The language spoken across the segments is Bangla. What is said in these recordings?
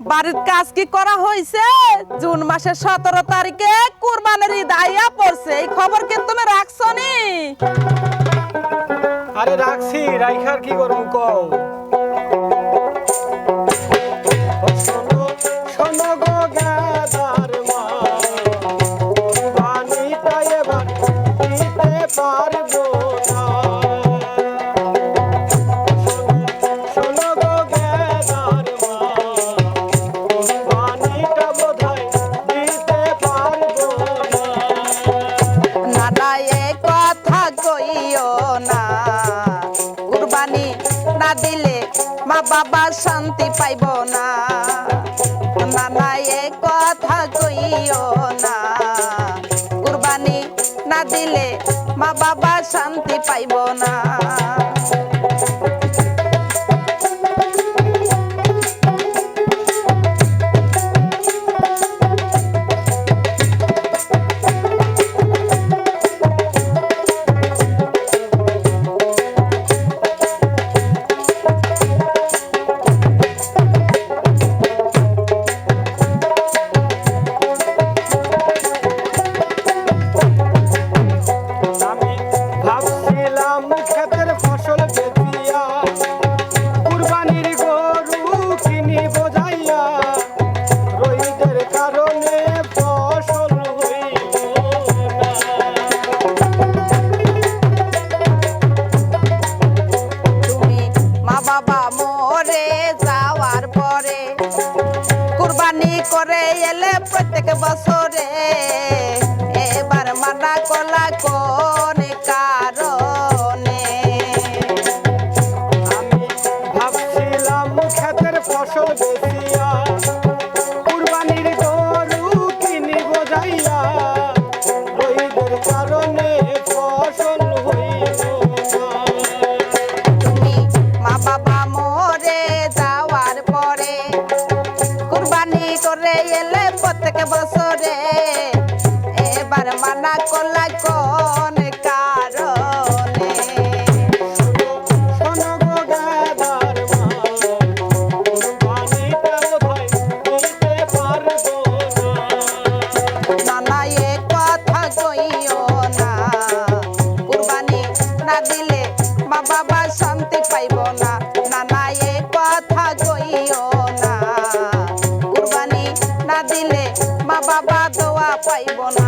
বাড়ির কাজ কি করা হয়েছে জুন মাসের সতেরো তারিখে কুরবানের ঈদ পড়ছে। এই খবর তুমি রাখছো নি? রাখছি, রাইখার কি করব কও? দিলে মা বাবা শান্তি পাইব না। নানা এ কথা কইও না। কুরবানি না দিলে মা বাবা শান্তি পাইব না। কুরবানি করে এলে প্রত্যেক বছরে। করে এলে প্রত্যেক বছরে। এবার মানা কলা দিলে মা বাবা দোয়া পাইব না।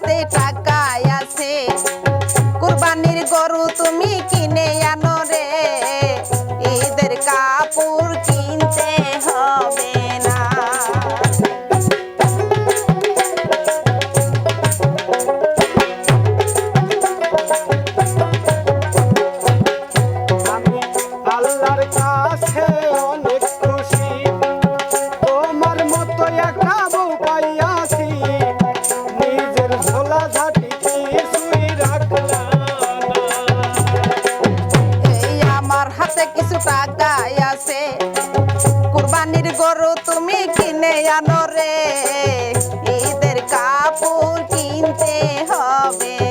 হাতে টাকা আছে। কুরবানির গরু তুমি কিনে আনো রে। ঈদের কাপড় কিনতে হবে না। আল্লাহর কাছে অনেক খুশি। তোমার মতো একটা বউ পাইয়াছি টাকা আছে। কুরবানির গরু তুমি কিনে আনো রে। ঈদের কাপড় কিনতে হবে।